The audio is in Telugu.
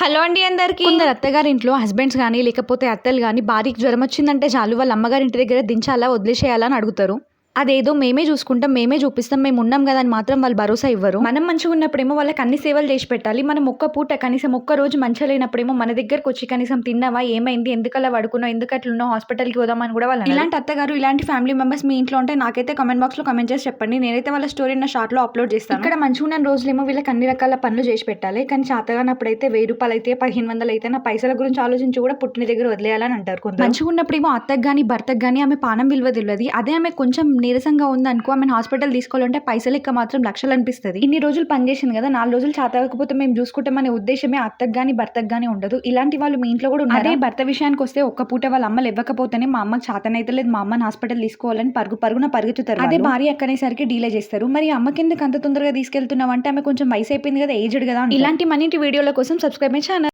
హలో అండి అందరికి. కొందరు అత్తగారి ఇంట్లో హస్బెండ్స్ కానీ లేకపోతే అత్తలు కానీ భార్యకి జ్వరం వచ్చిందంటే చాలు వాళ్ళ అమ్మగారి ఇంటి దగ్గర దించాలా వదిలేసేయాలా అని అడుగుతారు. అదేదో మేమే చూసుకుంటాం మేమే చూపిస్తాం మేము ఉన్నాం కదా అని మాత్రం వాళ్ళు భరోసా ఇవ్వరు. మనం మంచిగా ఉన్నప్పుడేమో వాళ్ళకి అన్ని సేవలు చేసి పెట్టాలి. మనం ఒక్క పూట కనీసం ఒక్క రోజు మంచిగా లేనప్పుడేమో మన దగ్గరకు వచ్చి కనీసం తిన్నావా ఏమైంది ఎందుకలా పడుకున్నావు ఎందుకు అట్లున్నావు హాస్పిటల్కి పోదామని కూడా వాళ్ళు ఇలాంటి అత్తగారు ఇలాంటి ఫ్యామిలీ మెంబర్స్ మీ ఇంట్లో ఉంటే నాకైతే కామెంట్ బాక్స్లో కామెంట్ చేసి చెప్పండి. నేనైతే వాళ్ళ స్టోరీ నా షార్ట్లో అప్లోడ్ చేస్తాను. ఇక్కడ మంచిగా ఉన్న రోజులేమో వీళ్ళకి అన్ని రకాల పనులు చేసి పెట్టాలి. కానీ చేతగానప్పుడైతే వెయ్యి రూపాయలు అయితే పదిహేను వందలు అయితే నా పైసల గురించి ఆలోచించి కూడా పుట్టిన దగ్గర వదిలేయాలని అంటారు మంచిగా ఉన్నప్పుడేమో అత్తకు కానీ భర్తకు కానీ ఆమె పానం విలువ తెలియదు. అదే ఆమె కొంచెం నీరసంగా ఉందనుకో ఆమె హాస్పిటల్ తీసుకోవాలంటే పైసలు ఇక్క మాత్రం లక్షలు అనిపిస్తుంది. ఇన్ని రోజులు పనిచేసింది కదా నాలుగు రోజులు చేతకపోతే మేము చూసుకుంటామనే ఉద్దేశమే అత్తకు కానీ భర్తకు కానీ ఉండదు. ఇలాంటి వాళ్ళు మీ ఇంట్లో కూడా ఉన్నారు? అదే భర్త విషయానికి వస్తే ఒక్క పూట వాళ్ళ అమ్మలు ఇవ్వకపోతేనే మా అమ్మకి చేతనైతే లేదు మా అమ్మని హాస్పిటల్ తీసుకోవాలని పరుగు పరుగున పరుగుతుతారు అదే భార్య అక్కనేసరికి డీలే చేస్తారు. మరి అమ్మకి ఎందుకు అంత తొందరగా తీసుకెళ్తున్నావు అంటే ఆమె కొంచెం వయసు అయిపోయింది కదా ఏజ్డ్ కదా. ఇలాంటి మనీ వీడియోల కోసం సబ్స్క్రైబ్ ఛానల్.